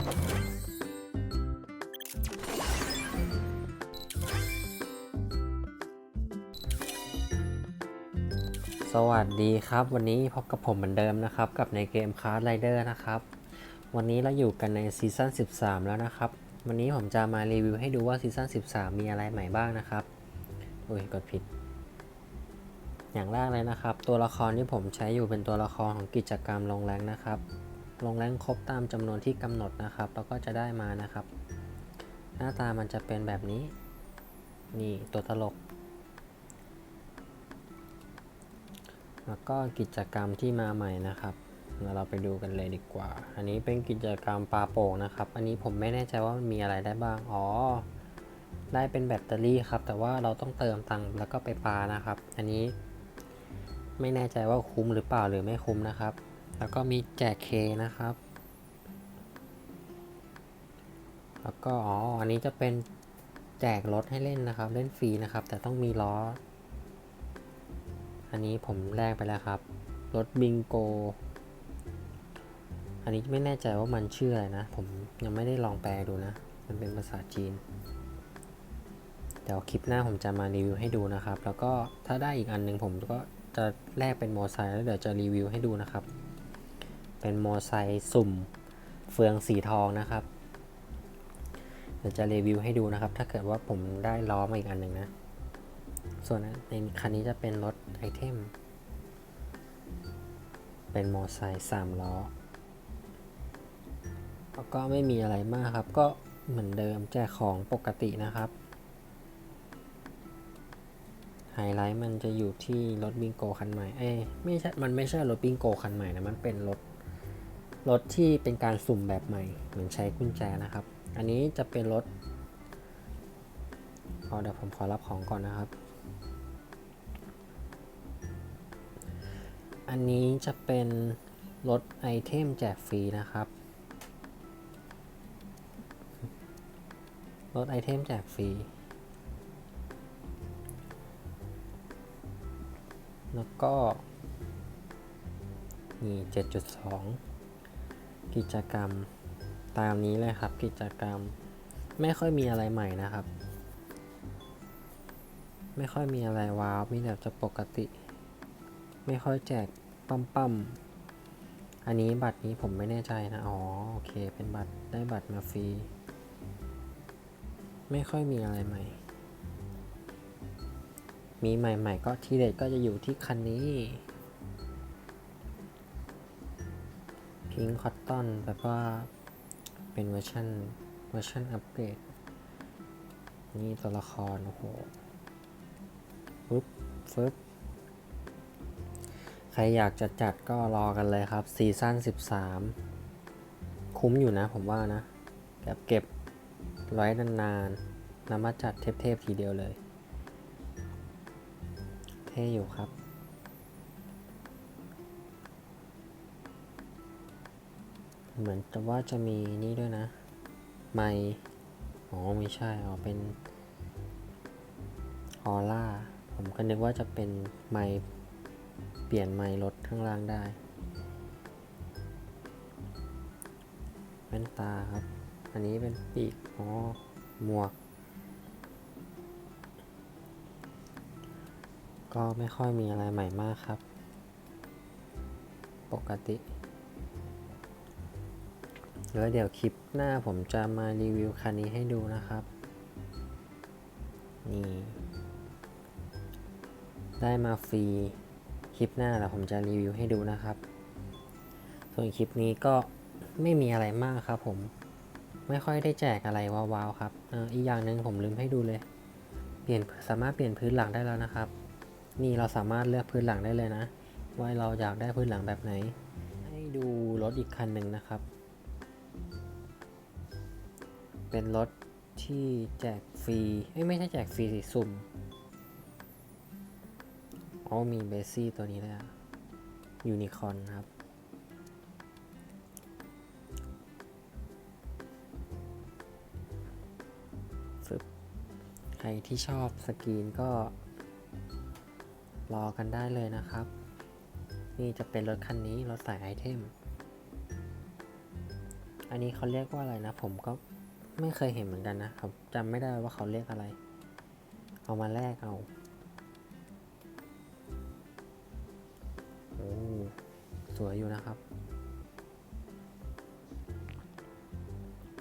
สวัสดีครับ วันนี้พบกับผมเหมือนเดิมนะครับ กับในเกม Card Rider นะครับ วันนี้เราอยู่กันในซีซั่น13 แล้วนะครับ วันนี้ผมจะมารีวิวให้ดูว่าซีซั่น13 มีอะไรใหม่บ้างนะครับโอ้ยกดผิด อย่างแรกเลยนะครับ ตัวละครที่ผมใช้อยู่เป็นตัวละครของกิจกรรมลงแรงนะครับ ลงแรงครบตามจำนวนที่กำหนดนะครับแล้วก็จะได้มานะครับ หน้าตามันจะเป็นแบบนี้ นี่ตัวตลก แล้วก็กิจกรรมที่มาใหม่นะครับเดี๋ยวเราไปดูกันเลยดีกว่า อันนี้เป็นกิจกรรมปลาโป่งนะครับ อันนี้ผมไม่แน่ใจว่ามันมีอะไรได้บ้าง อ๋อ ได้เป็นแบตเตอรี่ครับ แต่ว่าเราต้องเติมตังค์แล้วก็ไปปานะครับ อันนี้ไม่แน่ใจว่าคุ้มหรือเปล่าหรือไม่คุ้มนะครับ แล้วก็มีแจกเคนะครับ แล้วก็อ๋อ อันนี้จะเป็นแจกรถให้เล่นนะครับ เล่นฟรีนะครับ แต่ต้องมีล้อ อันนี้ผมแลกไปแล้วครับ รถบิงโก อันนี้ไม่แน่ใจว่ามันชื่ออะไรนะ ผมยังไม่ได้ลองแปลดูนะ มันเป็นภาษาจีนเดี๋ยวคลิปหน้าผมจะมารีวิวให้ดูนะครับ แล้วก็ถ้าได้อีกอันหนึงผมก็จะแลกเป็นโมอไซค์แล้วเดี๋ยวจะรีวิวให้ดูนะครับ เป็นโมอไซค์สุ่มเฟืองสีทองนะครับ เดี๋ยวจะรีวิวให้ดูนะครับ ถ้าเกิดว่าผมได้ล้อมาอีกอันหนึ่งนะ ส่วนในคันนี้จะเป็นรถไอเทม เป็นมอไซค์สามล้อแล้วก็ไม่มีอะไรมากครับ ก็เหมือนเดิมแจกของปกตินะครับไฮไลท์มันจะอยู่ที่รถบิงโกคันใหม่ เอ้ยไม่ใช่ มันไม่ใช่รถบิงโกคันใหม่นะ มันเป็นรถ รถที่เป็นการสุ่มแบบใหม่เหมือนใช้กุญแจนะครับ อันนี้จะเป็นรถเอาเดี๋ยวผมขอรับของก่อนนะครับ อันนี้จะเป็นรถไอเทมแจกฟรีนะครับรถไอเทมแจกฟรี แล้วก็นี่7.2 กิจกรรมตามนี้เลยครับ กิจกรรม ไม่ค่อยมีอะไรใหม่นะครับ ไม่ค่อยมีอะไรว้าวมีแต่จะปกติ ไม่ค่อยแจกปั๊มปั๊มอันนี้บัตรนี้ผมไม่แน่ใจนะ อ๋อ โอเค เป็นบัตรได้บัตรมาฟรี ไม่ค่อยมีอะไรใหม่ มีใหม่ ๆ ก็ที่เด็ดก็จะอยู่ที่คันนี้ พิงคอตตอนแบบว่าเป็นเวอร์ชันเวอร์ชันอัปเกรดนี่ตัวละคร โอ้โหปึ๊บฟึบใครอยากจะจัดก็รอกันเลยครับ ซีซั่น 13 คุ้มอยู่นะผมว่านะเก็บเก็บไว้นานๆนำมาจัดเทพๆทีเดียวเลย เท่อยู่ครับ เหมือนจะว่าจะมีนี่ด้วยนะ ไมค์อ๋อไม่ใช่อ๋อเป็นออร่า ผมก็นึกว่าจะเป็นไมค์เปลี่ยนไมค์รถข้างล่างได้แว่นตาครับ อันนี้เป็นปีกอ๋อหมวก ก็ไม่ค่อยมีอะไรใหม่มากครับ ปกติ แล้วเดี๋ยวคลิปหน้าผมจะมารีวิวคันนี้ให้ดูนะครับ นี่ ได้มาฟรี คลิปหน้าแล้วผมจะรีวิวให้ดูนะครับ ส่วนคลิปนี้ก็ไม่มีอะไรมากครับผม ไม่ค่อยได้แจกอะไรว้าวๆครับออีกอย่างหนึ่งผมลืมให้ดูเลย เปลี่ยนสามารถเปลี่ยนพื้นหลังได้แล้วนะครับ นี่เราสามารถเลือกพื้นหลังได้เลยนะ ว่าเราอยากได้พื้นหลังแบบไหน ให้ดูรถอีกคันหนึ่งนะครับ เป็นรถที่แจกฟรีเอ้ยไม่ใช่แจกฟรีสิสุ่มอ๋อมีเบสซี่ตัวนี้เลยอะยูนิคอนครับฟึบใครที่ชอบสกรีนก็รอกันได้เลยนะครับ นี่จะเป็นรถคันนี้ รถสายไอเทม อันนี้เขาเรียกว่าอะไรนะ ผมก็ ไม่เคยเห็นเหมือนกันนะครับจำไม่ได้ว่าเขาเรียกอะไร เอามาแลกเอาโอ้สวยอยู่นะครับ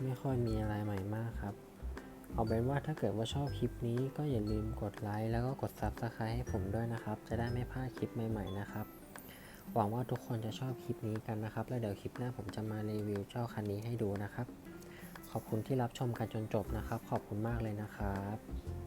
ไม่ค่อยมีอะไรใหม่มากครับ เอาเป็นว่าถ้าเกิดว่าชอบคลิปนี้ก็อย่าลืมกดไลค์แล้วก็กด Subscribe ให้ผมด้วยนะครับ จะได้ไม่พลาดคลิปใหม่ๆนะครับ หวังว่าทุกคนจะชอบคลิปนี้กันนะครับ แล้วเดี๋ยวคลิปหน้าผมจะมารีวิวเจ้าคันนี้ให้ดูนะครับ ขอบคุณที่รับชมกันจนจบนะครับ ขอบคุณมากเลยนะครับ